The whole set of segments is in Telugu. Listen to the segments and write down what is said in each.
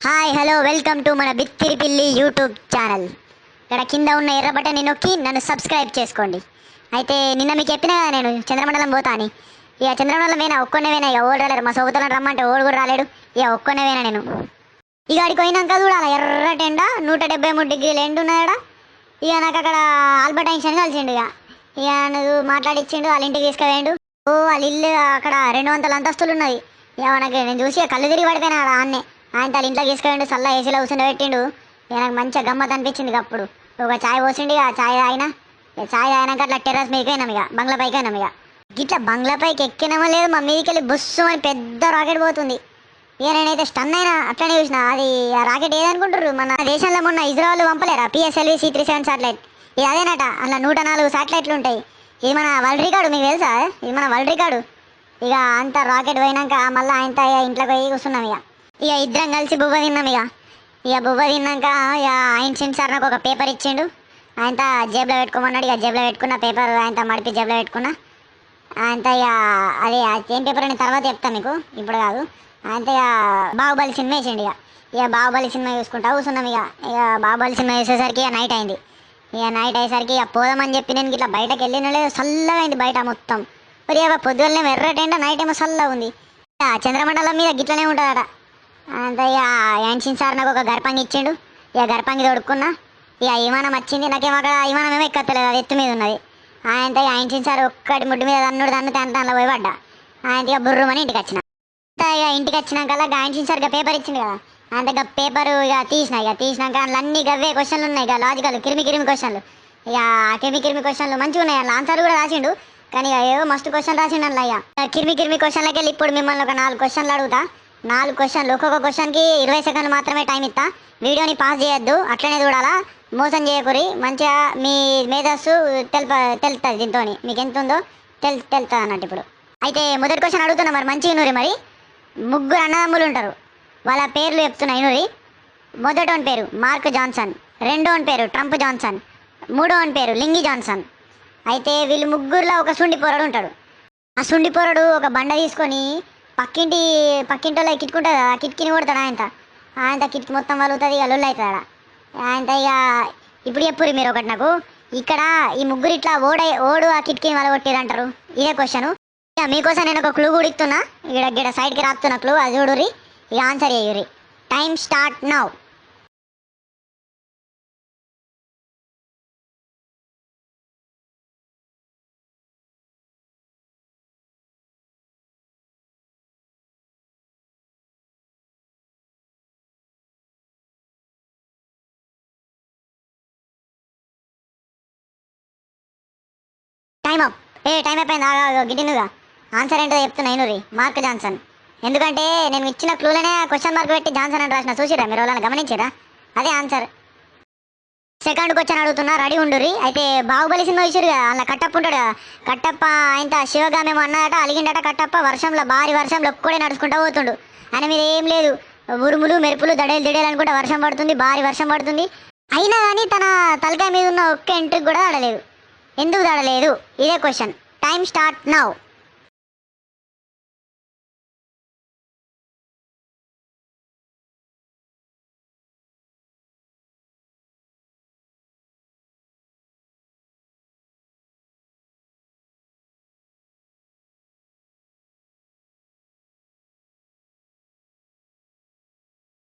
హాయ్ హలో వెల్కమ్ టు మన బిత్తిరి పిల్లి యూట్యూబ్ ఛానల్ ఇక్కడ కింద ఉన్న ఎర్ర బటన్ని నొక్కి నన్ను సబ్స్క్రైబ్ చేసుకోండి. అయితే నిన్న మీకు చెప్పిన కదా నేను చంద్రమండలం పోతా అని. ఇక చంద్రమండలం వేనా ఒక్కనే పోయినా ఇక ఓడి రాలేరు మా సోదరులను రమ్మంటే ఓడి కూడా రాలేడు. ఇక ఒక్కనే పోయినా నేను. ఇక అడికి పోయినాక చూడాలి ఎర్రటి ఎండ నూట డెబ్బై మూడు డిగ్రీలు ఎండ ఉన్నాడా ఇక నాకు అక్కడ ఆల్బర్ట్ ఐన్స్టైన్ కలిసిండు ఇక. ఇక నువ్వు మాట్లాడిచ్చిండు వాళ్ళ ఇంటికి తీసుకువేయండు ఓ వాళ్ళ ఇల్లు అక్కడ రెండు వందల అంతస్తులు ఉన్నది. ఇక మనకి నేను చూసి కళ్ళు తిరిగి పడిపోయినా ఆడ ఆన్నే ఆయన తల ఇంట్లో తీసుకుపోయిండు సల్లా ఏసీలో కూర్చొని పెట్టిండు. నాకు మంచిగా గమ్మత్ అనిపించింది అప్పుడు. ఒక చాయ్ పోసిండు ఇక చాయ్ ఆయన ఇక చాయ్ తాగినాక అట్లా టెర్రస్ మీదకి పోయినాం ఇక బంగ్లా పైకి అయినాం ఇక. ఇట్లా బంగ్లా పైకి ఎక్కినామో లేదు మా మీదకి వెళ్ళి బుస్సు అని పెద్ద రాకెట్ పోతుంది. ఇక నేనైతే స్టన్ అయినా అట్లనే చూసిన. అది ఆ రాకెట్ ఏదనుకుంటారు మన దేశంలో మొన్న Israel పంపలేరా? PSLV C three seven satellite ఇది అదేనట అలా నూట నాలుగు సాటిలైట్లు ఉంటాయి. ఇది మన వరల్డ్ రికార్డు మీకు తెలుసా? ఇది మన వరల్డ్ రికార్డు. ఇక అంత రాకెట్ పోయినాక మళ్ళీ ఆయనతో ఇంట్లోకి పోయి కూర్చున్నాం ఇక. ఇక ఇద్దరం కలిసి బువ్వ తిన్నాం ఇక. ఇక బువ్వ తిన్నాక ఇక ఆయన సార్ నాకు ఒక పేపర్ ఇచ్చిండు. ఆయనతో జేబులో పెట్టుకోమన్నాడు. ఇక జేబులో పెట్టుకున్న పేపర్ ఆయనతో మడిపి జేబులో పెట్టుకున్నా. అంత ఇక అది ఏం పేపర్ అని తర్వాత చెప్తాను మీకు. ఇప్పుడు కాదు. అంత ఇక బాహుబలి సినిమా వేసిండు ఇక. ఇక బాహుబలి సినిమా చూసుకుంటా కూర్చున్నాం ఇక. ఇక బాహుబలి సినిమా చూసేసరికి ఇక నైట్ అయింది. ఇక నైట్ అయ్యేసరికి ఇక పోదామని చెప్పి నేను ఇట్లా బయటకు వెళ్ళిన లేదు చల్లగా అయింది బయట మొత్తం. మరి ఇక పొద్దున్నే ఎర్రటేంట నైట్ ఏమో చల్లగా ఉంది. ఇక చంద్రమండలం మీద గిట్లనే ఉంటుందట. అంతయ్యా ఇక సార్ నాకు ఒక గర్భంగి ఇచ్చిండు. ఇక గర్భంగి తొడుక్కున్నా. ఇక విమానం వచ్చింది. నాకేమో అక్కడ విమానం ఏమో ఎక్కలేదు అది ఎత్తు మీద ఉన్నది. ఆయనతో ఆయన సార్ ఒక్కటి ముడ్డు మీద అన్నుడు దన్ను దాంట్లో పోయి పడ్డా. ఆయన ఇక బుర్రుమని ఇంటికి వచ్చిన. ఇక ఇంటికి వచ్చినాక ఆయన సార్ ఇక పేపర్ ఇచ్చింది కదా. అంత ఇక పేపర్ ఇక తీసిన. ఇక తీసినాక అందులో అన్ని గవ్వే క్వశ్చన్లు ఉన్నాయి. ఇక లాజికల్ కిరిమి కిరిమి క్వశ్చన్లు ఇక కిరిమి కిరిమి క్వశ్చన్లు మంచిగా ఉన్నాయి. అలా ఆన్సర్ కూడా రాసిండు. కానీ ఇక ఏవో మస్తు క్వశ్చన్ రాసిండు అందులో అయ్యా కిరిమి కిరిమి క్వశ్చన్లకి వెళ్ళి ఇప్పుడు మిమ్మల్ని ఒక నాలుగు క్వశ్చన్లు అడుగుతా. నాలుగు క్వశ్చన్లు ఒక్కొక్క క్వశ్చన్కి ఇరవై సెకండ్లు మాత్రమే టైం ఇస్తా. వీడియోని పాస్ చేయొద్దు అట్లనే చూడాలా? మోసం చేయకూరి మంచిగా మీ మేధస్సు తెలుప తెలుస్తుంది దీంతో మీకు ఎంత ఉందో తెలు తెలుస్తుంది అన్నట్టు ఇప్పుడు. అయితే మొదటి క్వశ్చన్ అడుగుతున్నా మరి మంచిగా నూరి మరి. ముగ్గురు అన్నదమ్ములు ఉంటారు. వాళ్ళ పేర్లు చెప్తున్నా ఇనురి మొదటోని పేరు మార్క్ జాన్సన్. రెండోని పేరు ట్రంప్ జాన్సన్. మూడోని పేరు లింగి జాన్సన్. అయితే వీళ్ళు ముగ్గురులో ఒక సుండి పోరడు ఉంటాడు. ఆ సుండి పోరడు ఒక బండ తీసుకొని పక్కింటి పక్కింటిలో కిట్టుకుంటుంది కదా కిటికీని కొడతాడు ఆయన. ఆయన కిటికీ మొత్తం వలుగుతుంది ఇక లొల్లు అవుతుంది ఆడ. ఆయన ఇక ఇప్పుడు చెప్పురు మీరు ఒకటి నాకు. ఇక్కడ ఈ ముగ్గురు ఇట్లా ఓడ ఓడు ఆ కిటికీని వలగొట్టిరంటారు ఇదే క్వశ్చన్ ఇక మీకోసం నేను ఒక క్లూ కూడా ఇస్తున్నా. ఇక్కడ గిడ సైడ్కి రాస్తున్నా క్లూ అది చూడురి ఇక answer చేయురి time start now time up ఏ టైం అయిపోయింది? ఆగా గిటినుగా ఆన్సర్ ఏంటో చెప్తున్నా ఇనురి మార్క్ జాన్సన్ ఎందుకంటే నేను ఇచ్చిన క్లూలోనే క్వశ్చన్ మార్క్ పెట్టి జాన్సన్ అని రాసిన చూసిరా మీరు వాళ్ళని గమనించారా అదే ఆన్సర్ సెకండ్ క్వశ్చన్ అడుగుతున్నా రెడీ ఉండురి అయితే బాహుబలి సినిమా ఇచ్చారు కదా అలా కట్టప్ప ఉంటాడు కదా. కట్టప్ప ఆయన శివగామేమో అన్నదట అలిగిండట కట్టప్ప వర్షంలో భారీ వర్షంలో ఒక్కడే నడుచుకుంటూ పోతుండు. ఆయన మీద ఏం లేదు. ఉరుములు మెరుపులు దడేలు దిడేలు అనుకుంటే వర్షం పడుతుంది భారీ వర్షం పడుతుంది. అయినా కానీ తన తలకాయ మీద ఉన్న ఒక్క ఎంట్రీ కూడా ఆడలేదు. ఎందుకు దాడలేదు ఇదే క్వశ్చన్. Time start now.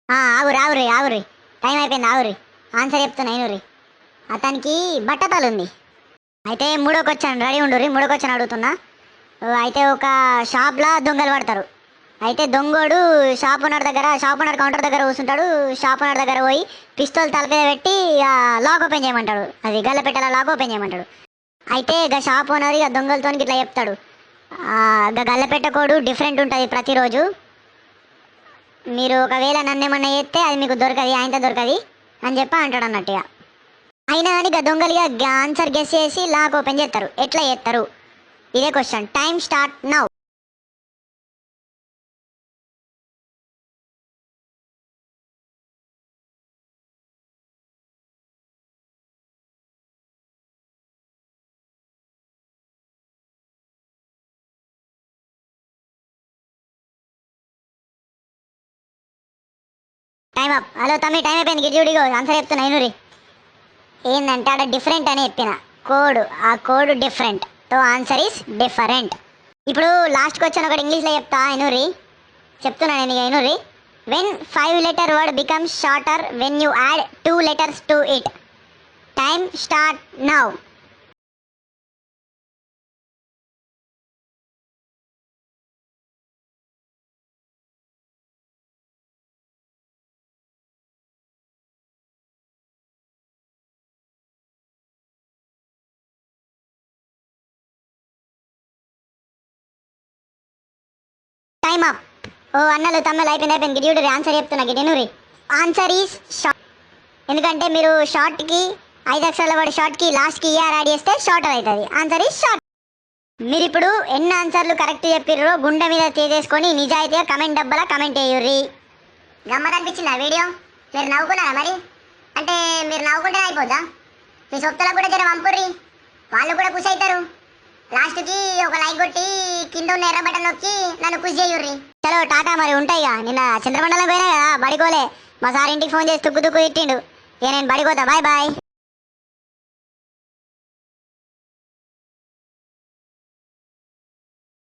ఆగురి ఆగురి ఆగురి టైం అయిపోయింది ఆగురి ఆన్సర్ చెప్తున్నా అయినరి అతనికి బట్టతలు ఉంది అయితే మూడోకి వచ్చాను రెడీ ఉండురి మూడోకి వచ్చాను అడుగుతున్నా. అయితే ఒక షాప్లో దొంగలు పడతారు. అయితే దొంగోడు షాప్ ఓనర్ దగ్గర షాప్ ఓనర్ కౌంటర్ దగ్గర కూర్చుంటాడు. షాప్ ఓనర్ దగ్గర పోయి పిస్తోల్ తల పెట్టి లాక్ ఓపెన్ చేయమంటాడు. అది గల్లపెట్టెల లాక్ ఓపెన్ చేయమంటాడు. అయితే ఇక షాప్ ఓనర్ ఇక దొంగలతో ఇట్లా చెప్తాడు. ఇక గల్లపెట్ట కోడు డిఫరెంట్ ఉంటుంది ప్రతిరోజు. మీరు ఒకవేళ నన్ను ఏమన్నా చేస్తే అది మీకు దొరకది ఆయనతో దొరకది అని చెప్పి అంటాడు అన్నట్టుగా అయినా అని దొంగలిగా ఆన్సర్ గెస్ చేసి లాక్ ఓపెన్ చేస్తారు ఎట్లా చేస్తారు ఇదే question. Time start now. Time up. Hello తమ్మి టైం అయిపోయింది. గిరి ఆన్సర్ చెప్తున్నా అయినూరి ఏంటంటే ఆడ డిఫరెంట్ అని చెప్పిన. కోడ్ ఆ కోడ్ డిఫరెంట్తో ఆన్సర్ ఈస్ డిఫరెంట్ ఇప్పుడు లాస్ట్కి వచ్చాను ఒకటి ఇంగ్లీష్లో చెప్తా ఇనురి చెప్తున్నా నేను ఇక when five letter word becomes shorter when you add two letters to it time start now ఓ అన్నలు తమ్మలు అయిపోయింది అయిపోయింది. గిడియుడు ఆన్సర్ చెప్తున్నా గిడినూరి ఆన్సర్ ఈస్ షార్ట్ ఎందుకంటే మీరు షార్ట్కి ఐదు అక్షరాల పడి షార్ట్కి లాస్ట్కి ఈఆర్ యాడ్ చేస్తే షార్ట్ అవుతుంది. ఆన్సర్ ఈస్ షార్ట్ మీరు ఇప్పుడు ఎన్ని ఆన్సర్లు కరెక్ట్ చెప్పిర్రో గుండె మీద చేసేసుకొని నిజాయితీగా కమెంట్ డబ్బలా కమెంట్ చేయుర్రి గమ్మత్ అనిపించిందా వీడియో? మీరు నవ్వుకున్నారా మరి? అంటే మీరు నవ్వుకుంటే అయిపోద్దా? మీ సొత్తులకు కూడా జర పంపుర్రి. వాళ్ళు కూడా ఖుషి అవుతారు. లాస్ట్కి ఒక లైక్ కొట్టి కింద ఉన్న ఎర్ర బటన్ నొక్కి నన్ను ఖుషి చేయుర్రి. చలో టాటా మరి ఉంటాయిగా? నిన్న చంద్రమండలం పోయినా కదా బడికోలే మా సార్ ఇంటికి ఫోన్ చేసి తుక్కు తుక్కు తిట్టిండు. ఇక నేను బడికోతా బాయ్ బాయ్.